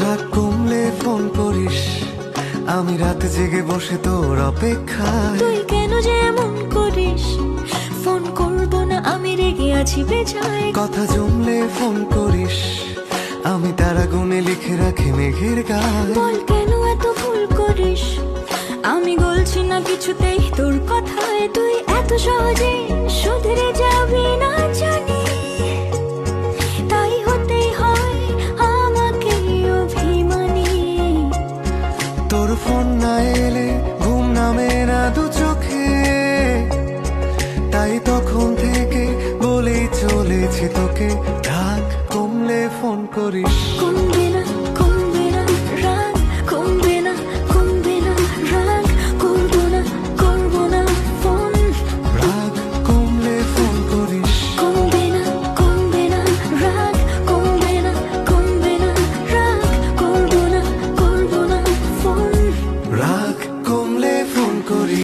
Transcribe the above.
রাগ কমলে ফোন করিস। আমি রাতে জেগে বসে তোর অপেক্ষায়। তুই কেন যে এমন করিস? ফোন করব না আমি রেগে আছি বেজায় কথা জমলে ফোন করিস। আমি তারা গুনে লিখে রাখি মেঘের গায়ে বল কেন এত ভুল করিস? আমি বলছি না কিছুতেই তোর কথায়। তুই এত সহজে শুধরে না এলে ঘুম নামে না দু চোখে। তাই তখন থেকে বলেই চলেছি তোকে। ঢাক কমলে ফোন করিস।